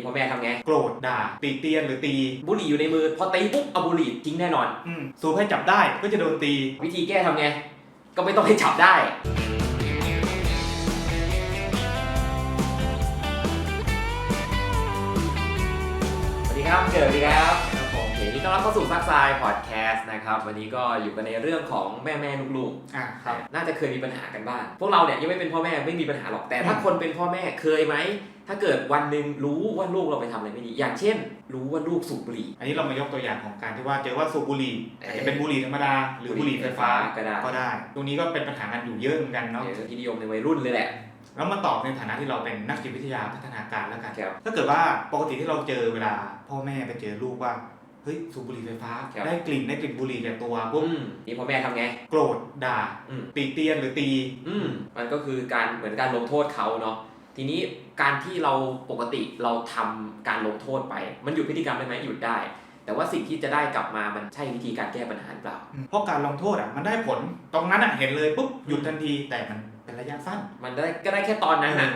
นี่พ่อแม่ทำไง โกรธด่าตีเตียนหรือตีบุหรี่อยู่ในมือ พอตีปุ๊บเอาบุหรี่ทิ้งแน่นอน อืมสูบให้จับได้ก็จะโดนตี วิธีแก้ทำไง ก็ไม่ต้องให้จับได้ สวัสดีครับเกิดสวัสดีครับ ครับผมโอเคนี่ต้อนรับเข้าสู่ซักไซพอดแคสต์นะครับ วันนี้ก็อยู่กันในเรื่องของแม่แม่ๆลูกอะๆครับ น่าจะเคยมีปัญหากันบ้าง พวกเราเนี่ยยังไม่เป็นพ่อแม่ไม่มีปัญหาหรอก แต่ถ้าอืมคนเป็นพ่อแม่เคยไหม ถ้าเกิดวันหนึ่งรู้ว่าลูกเราไปทำอะไรไม่ดี อย่างเช่น รู้ว่าลูกสูบบุหรี่ อันนี้เรามายกตัวอย่างของการที่ว่าเจอว่าสูบบุหรี่เอ่ออาจจะเป็นบุหรี่ธรรมดา หรือบุหรี่ไฟฟ้าก็ได้ ก็ได้ ตรงนี้ก็เป็นปัญหากันอยู่เยอะเหมือนกันเนาะ เดี๋ยวที่นิยมในวัยรุ่นเลยแหละ แล้วมาตอบในฐานะที่เราเป็นนักจิตวิทยาพัฒนาการแล้วกัน ครับ ถ้าเกิดว่าปกติที่เราเจอเวลาพ่อแม่ไปเจอลูกว่า เฮ้ยสูบบุหรี่ไฟฟ้า ครับ ได้กลิ่นได้กลิ่นบุหรี่จากตัวปุ๊บอืมนี่พ่อแม่ทำไง โกรธด่า อืม ตีเตียนหรือตี อืมมันก็คือการเหมือนการลงโทษเขาเนาะทีนี้การที่เราปกติเราทำการลงโทษไป มันหยุดพฤติกรรมได้ไหมหยุดได้ แต่ว่าสิ่งที่จะได้กลับมามันใช่วิธีการแก้ปัญหาหรือเปล่า เพราะการลงโทษอะมันได้ผลตรงนั้นอะเห็นเลยปุ๊บหยุดทันทีแต่มันเป็นระยะสั้นมันได้ก็ได้แค่ตอนนั้นนะ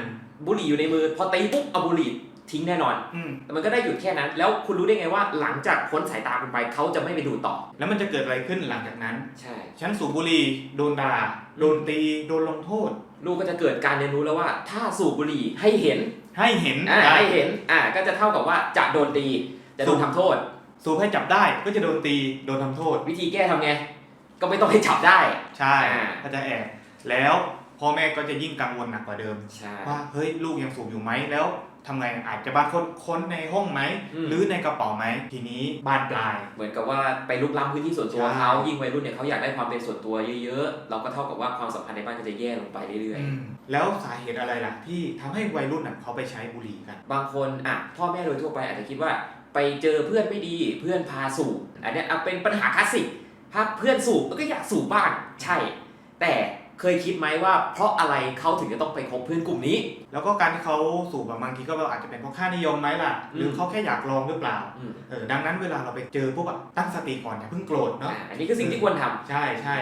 บุหรี่อยู่ในมือพอตีปุ๊บเอาบุหรี่ ทิ้งแน่นอน อืมแต่มันก็ได้หยุดแค่นั้น แล้วคุณรู้ได้ไงว่าหลังจากพ้นสายตาคุณไปเขาจะไม่ไปดูต่อ แล้วมันจะเกิดอะไรขึ้นหลังจากนั้น ใช่ ฉันสูบบุหรี่โดนด่าโดนตี โดนลงโทษ ลูกก็จะเกิดการเรียนรู้แล้วว่า ถ้าสูบบุหรี่ให้เห็นให้เห็นอ่าให้เห็นอ่าก็จะเท่ากับว่าจะโดนตีจะโดนทำโทษ สูบให้จับได้ก็จะโดนตีโดนทำโทษ วิธีแก้ทำไง ก็ไม่ต้องให้จับได้ ใช่อ่า ก็จะแอบแล้วพ่อแม่ก็จะยิ่งกังวลหนักกว่าเดิม ใช่ ว่าเฮ้ยลูกยังสูบอยู่ไหมแล้ว ทำไงอาจจะบางคนค้นในห้องไหมมหรือในกระเป๋าไหม ทีนี้บานปลาย เหมือนกับว่าไปลุกล้ำพื้นที่ส่วนตัวใช่เขายิ่งวัยรุ่นเนี่ยเขาอยากได้ความเป็นส่วนตัวเยอะๆ เราก็เท่ากับว่าความสัมพันธ์ในบ้านก็จะแย่ลงไปเรื่อยอืมแล้วสาเหตุอะไรล่ะ ที่ทำให้วัยรุ่นน่ะเขาไปใช้บุหรี่กัน ๆ บางคนอะพ่อแม่โดยทั่วไปอาจจะคิดว่า ไปเจอเพื่อนไม่ดีเพื่อนพาสูบอันเนี้ยอะเป็นปัญหาคลาสสิกถ้าเพื่อนสูบก็อยากสูบบ้างใช่ แต่ เคยคิดไหมว่าเพราะอะไรเขาถึงจะต้องไปคบเพื่อนกลุ่มนี้ แล้วก็การที่เขาสูบอะบางทีก็อาจจะเป็นเพราะค่านิยมไหมล่ะ หรือมเขาแค่อยากลองหรือเปล่าอืมเออดังนั้นเวลาเราไปเจอพวกแบบตั้งสติก่อนอย่าเพิ่งโกรธเนาะอะอันนี้คือสิ่งที่ควรทำ ใช่ใช่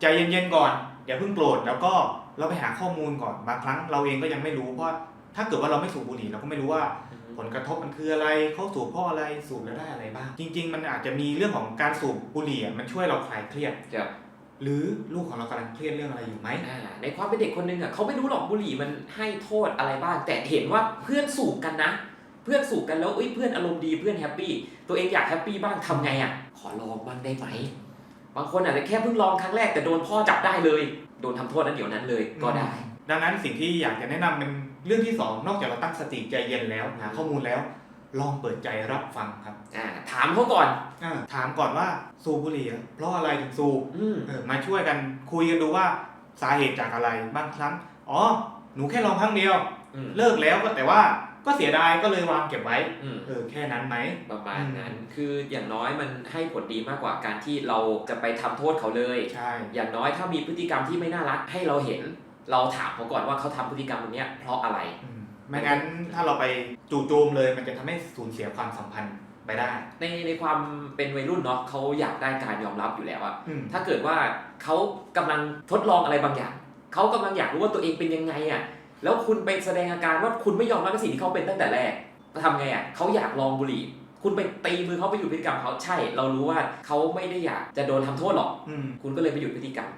ใจเย็นๆก่อนอย่าเพิ่งโกรธแล้วก็เราไปหาข้อมูลก่อนบางครั้งเราเองก็ยังไม่รู้เพราะถ้าเกิดว่าเราไม่สูบบุหรี่เราก็ไม่รู้ว่า ผลกระทบมันคืออะไรเขาสูบเพราะอะไรสูบแล้วได้อะไรบ้าง จริง ๆ มันอาจจะมีเรื่องของการสูบบุหรี่อะมันช่วยเราคลายเครียดครับ หรือลูกของเรากำลังเครียดเรื่องอะไรอยู่ไหมอ่าในความเป็นเด็กคนหนึงอะเขาไม่รู้หรอกบุหรี่มันให้โทษอะไรบ้าง แต่เห็นว่าเพื่อนสูบกันนะ เพื่อนสูบกันแล้วเอ้ยเพื่อนอารมณ์ดีเพื่อนแฮปปี้ตัวเองอยากแฮปปี้บ้างทำไงอะขอลองบ้างได้ไหมบางคนอาจจะแค่เพิ่งลองครั้งแรกแต่โดนพ่อจับได้เลย โดนทำโทษนั้นเดี๋ยวนั้นเลยก็ได้ ดังนั้นสิ่งที่อยากจะแนะนำเป็นเรื่องที่สองนอกจากเราตั้งสติใจเย็นแล้วหาข้อมูลแล้ว ลองเปิดใจรับฟังครับอ่าถามเขาก่อนอ่าถามก่อนว่าสูบบุหรี่อะเพราะอะไรถึงสูบอืมเออมาช่วยกันคุยกันดูว่าสาเหตุจากอะไรบางครั้ง อ๋อ หนูแค่ลองครั้งเดียว อืมเลิกแล้วก็แต่ว่าก็เสียดายก็เลยวางเก็บไว้อืม เออแค่นั้นไหม ประมาณนั้น คืออย่างน้อยมันให้ผลดีมากกว่าการที่เราจะไปทำโทษเขาเลย ใช่ อย่างน้อยถ้ามีพฤติกรรมที่ไม่น่ารักให้เราเห็น เราถามเขาก่อนว่าเขาทำพฤติกรรมตรงเนี้ยเพราะอะไร อืม ไม่งั้นถ้าเราไปจู่โจมเลยมันจะทำให้สูญเสียความสัมพันธ์ไปได้ ในในความเป็นวัยรุ่นเนาะเขาอยากได้การยอมรับอยู่แล้วอะอืมถ้าเกิดว่าเขากำลังทดลองอะไรบางอย่างเขากำลังอยากรู้ว่าตัวเองเป็นยังไงอะแล้วคุณไปแสดงอาการว่าคุณไม่ยอมรับในสิ่งที่เขาเป็นตั้งแต่แรกทำไงอะเขาอยากลองบุหรี่คุณไปตีมือเขาไปหยุดพฤติกรรมเขาใช่ เรารู้ว่าเขาไม่ได้อยากจะโดนทำโทษหรอกอืมคุณก็เลยไปหยุดพฤติกรรม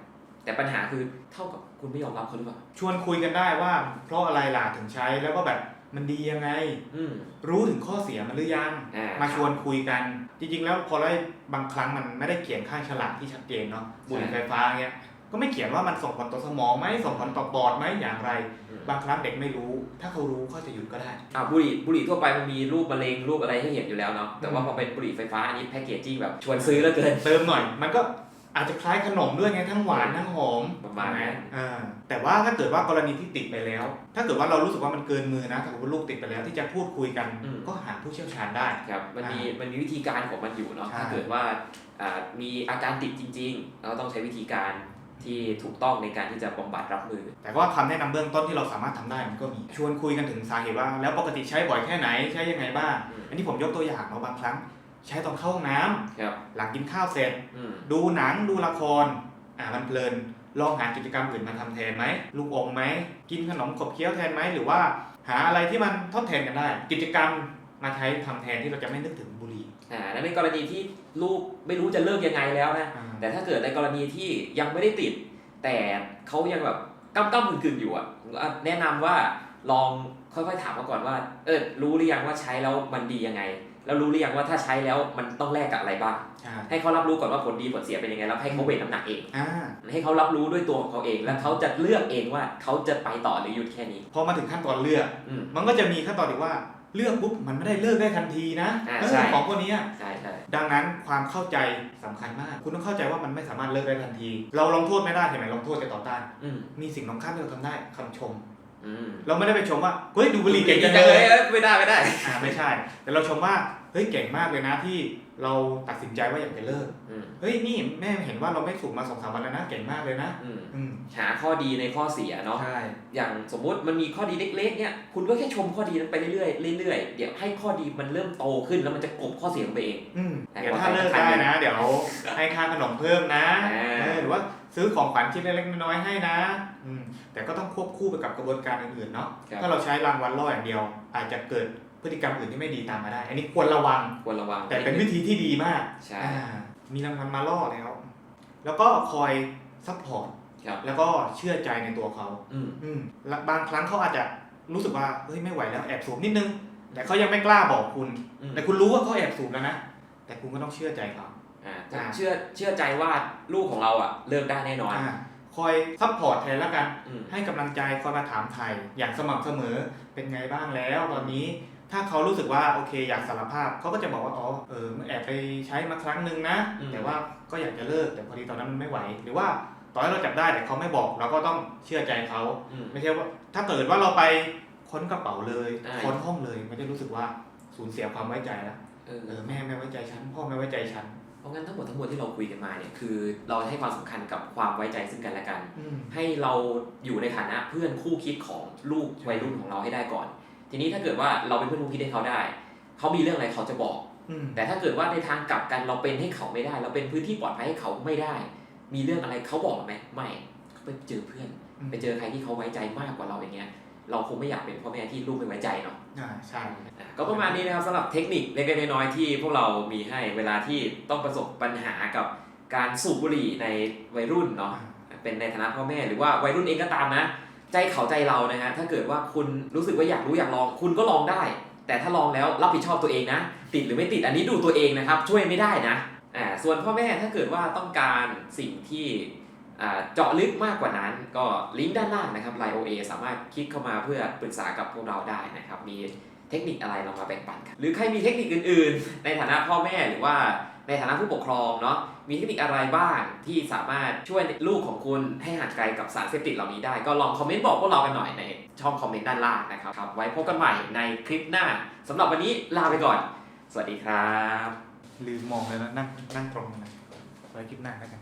แต่ปัญหาคือเท่ากับคุณไม่ยอมรับเขาหรือเปล่า ชวนคุยกันได้ว่า เพราะอะไรล่ะถึงใช้แล้วก็แบบมันดียังไง อืม รู้ถึงข้อเสียมันหรือยัง อ่ามาชวนคุยกัน จริงๆ แล้วพอได้บางครั้งมันไม่ได้เขียนข้างฉลากที่ชัดเจนเนาะบุหรี่ไฟฟ้าเงี้ย ก็ไม่เขียนว่ามันส่งผลต่อสมองไหมส่งผลต่อปอดไหมอย่างไร อืมบางครั้งเด็กไม่รู้ ถ้าเขารู้เขาจะหยุดก็ได้ อ่าบุหรี่บุหรี่ทั่วไปมันมีรูปมะเร็งรูปอะไรให้เห็นอยู่แล้วเนาะแต่ว่าอืมพอเป็นบุหรี่ไฟฟ้าอันนี้แพคเกจจิ้งแบบชวนซื้อแล้วเกิน เติมหน่อย มันก็ อาจจะคล้ายขนมด้วยไงทั้งหวานทั้งหอมประมาณนั้น อ่าแต่ว่าถ้าเกิดว่ากรณีที่ติดไปแล้ว ถ้าเกิดว่าเรารู้สึกว่ามันเกินมือนะถ้าเกิดว่าลูกติดไปแล้วที่จะพูดคุยกัน อืม ก็หาผู้เชี่ยวชาญได้ ครับมันมีมันมีวิธีการของมันอยู่เนาะใช่ ถ้าเกิดว่าอ่ามีอาการติดจริง ๆ เราต้องใช้วิธีการที่ถูกต้องในการที่จะบำบัดรับมือ แต่ว่าคำแนะนำเบื้องต้นที่เราสามารถทำได้มันก็มีชวนคุยกันถึงสาเหตุว่า แล้วปกติใช้บ่อยแค่ไหนใช้ยังไงบ้าง อืม อันนี้ผมยกตัวอย่างเนาะบางครั้ง ใช้ตอนเข้าห้องน้ำครับหลังกินข้าวเสร็จ อืมดูหนังดูละครอ่ามันเพลินลองหากิจกรรมอื่นมาทำแทนไหมลูกอมไหมกินขนมขบเคี้ยวแทนไหมหรือว่า หาอะไรที่มันทดแทนกันได้ กิจกรรมมาใช้ทำแทนที่เราจะไม่นึกถึงบุหรี่อ่าแล้วในกรณีที่ลูกไม่รู้จะเลิกยังไงแล้วนะ อ่าแต่ถ้าเกิดในกรณีที่ยังไม่ได้ติด แต่เขายังแบบก้ำก้ำกึ่งๆอยู่อะอะแนะนำว่าลองค่อยๆถามมาก่อนว่า เออรู้หรือยังว่าใช้แล้วมันดียังไง แล้วรู้หรือยังว่าถ้าใช้แล้วมันต้องแลกกับอะไรบ้าง อ่าให้เขารับรู้ก่อนว่าผลดีผลเสียเป็นยังไง แล้วให้เขาเวทน้ำหนักเอง อ่าให้เขารับรู้ด้วยตัวของเขาเอง แล้วเขาจะเลือกเองว่าเขาจะไปต่อหรือหยุดแค่นี้พอมาถึงขั้นตอนเลือก อืม มันก็จะมีขั้นตอนอีกว่าเลือกปุ๊บมันไม่ได้เลิกได้ทันทีนะอ่าเออใช่ ของพวกเนี้ยใช่ใช่ดังนั้นความเข้าใจสำคัญมาก คุณต้องเข้าใจว่ามันไม่สามารถเลิกได้ทันที เราลงโทษไม่ได้ใช่ไหมลงโทษจะต่อต้าน อืม มีสิ่งตรงข้ามที่เราทำได้คำชม อืมเราไม่ได้ไปชมว่าเฮ้ยดูบุหรี่เก่งจังจัเลย เอ้ยไม่ได้ไม่ได้ อ่าไม่ใช่ แต่เราชมว่าเฮ้ยเก่งมากเลยนะที่เราตัดสินใจว่าอยากจะเลิกอืมเฮ้ยนี่แม่เห็นว่าเราไม่สูบมาสองสามวันแล้วนะเก่งมากเลยนะ อืมอืมหาข้อดีในข้อเสียเนาะ ใช่อย่างสมมุติมันมีข้อดีเล็กๆ เนี่ย คุณก็แค่ชมข้อดีนั้นไปเรื่อยๆ เรื่อยๆ เดี๋ยวให้ข้อดีมันเริ่มโตขึ้นแล้วมันจะกลบข้อเสียลงไปเอง อืมแต่เดี๋ยวว่าถ้าเลิกได้นะ เดี๋ยวให้ค่าขนมเพิ่มนะอ่า เออหรือว่า ซื้อของขวัญชิ้นเล็กๆน้อยๆให้นะอืมแต่ก็ต้องควบคู่ไปกับกระบวนการอื่นๆเนาะครับ ถ้าเราใช้รางวัลล่ออย่างเดียว อาจจะเกิดพฤติกรรมอื่นที่ไม่ดีตามมาได้ อันนี้ควรระวัง ควรระวังแต่เป็นวิธีที่ดีมากใช่อ่ามีรางวัลมาล่อแล้ว แล้วก็คอยซัพพอร์ตครับแล้วก็เชื่อใจในตัวเขา อืม อืมและบางครั้งเขาอาจจะรู้สึกว่าเฮ้ยไม่ไหวแล้วแอบสูบนิดนึง แต่เขายังไม่กล้าบอกคุณ อืม แต่คุณรู้ว่าเขาแอบสูบแล้วนะแต่คุณก็ต้องเชื่อใจเขา อ่าอ่าเชื่อเชื่อใจว่าลูกของเราอะเลิกได้แน่นอนอ่าคอยซัพพอร์ตแทนแล้วกันอืมให้กำลังใจคอยมาถามไทยอย่างสม่ำเสมอเป็นไงบ้างแล้วตอนนี้ถ้าเขารู้สึกว่าโอเคอยากสารภาพเขาก็จะบอกว่าอ๋อเออแอบไปใช้มาครั้งหนึ่งนะอืมแต่ว่าก็อยากจะเลิกแต่พอดีตอนนั้นมันไม่ไหว หรือว่าต่อให้เราจับได้แต่เขาไม่บอกเราก็ต้องเชื่อใจเขาอืมไม่ใช่ว่า ถ้าเกิดว่าเราไปค้นกระเป๋าเลยอ่าค้นห้องเลยมันจะรู้สึกว่าสูญเสียความไว้ใจแล้วเออเออแม่ไม่ไว้ใจฉันพ่อไม่ไว้ใจฉัน เพราะงั้นทั้งหมดทั้งมวลที่เราคุยกันมาเนี่ยคือเราให้ความสำคัญกับความไว้ใจซึ่งกันและกันอืมให้เราอยู่ในฐานะเพื่อนคู่คิดของลูกวัยรุ่นของเราให้ได้ก่อน ทีนี้ถ้าเกิดว่าเราเป็นเพื่อนคู่คิดให้เขาได้ เขามีเรื่องอะไรเขาจะบอกอืมแต่ถ้าเกิดว่าในทางกลับกันเราเป็นให้เขาไม่ได้ เราเป็นพื้นที่ปลอดภัยให้เขาไม่ได้ มีเรื่องอะไรเขาบอกไหมไม่ไปเจอเพื่อนอืมไปเจอใครที่เขาไว้ใจมากกว่าเราอย่างเงี้ย เราคงไม่อยากเป็นพ่อแม่ที่ลูกไม่ไว้ใจเนาะอ่าใช่อะก็ประมาณนี้นะครับสำหรับเทคนิคเล็กๆน้อยๆที่พวกเรามีให้เวลาที่ต้องประสบปัญหากับการสูบบุหรี่ในวัยรุ่นเนาะเป็นในฐานะพ่อแม่หรือว่าวัยรุ่นเองก็ตามนะ ใจเขาใจเรานะฮะถ้าเกิดว่าคุณรู้สึกว่าอยากรู้อยากลอง คุณก็ลองได้ แต่ถ้าลองแล้วรับผิดชอบตัวเองนะ ติดหรือไม่ติดอันนี้ดูตัวเองนะครับ ช่วยไม่ได้นะอ่าส่วนพ่อแม่ถ้าเกิดว่าต้องการสิ่งที่อ่า เจาะลึกมากกว่านั้นก็ลิงก์ด้านล่างนะครับ Line OA สามารถคลิกเข้ามาเพื่อปรึกษากับพวกเราได้นะครับ มีเทคนิคอะไรเรามาแบ่งปันกันหรือใครมีเทคนิคอื่น ๆ ในฐานะพ่อแม่หรือว่าในฐานะผู้ปกครองเนาะมีเทคนิคอะไรบ้างที่สามารถช่วยลูกของคุณให้ห่างไกลกับสารเสพติดเหล่านี้ได้ ก็ลองคอมเมนต์บอกพวกเรากันหน่อยในช่องคอมเมนต์ด้านล่างนะครับครับไว้พบกันใหม่ในคลิปหน้าสำหรับวันนี้ลาไปก่อน สวัสดีครับ ลืมมองเลยนะนั่งนั่งตรงนะไว้คลิปหน้าแล้วกัน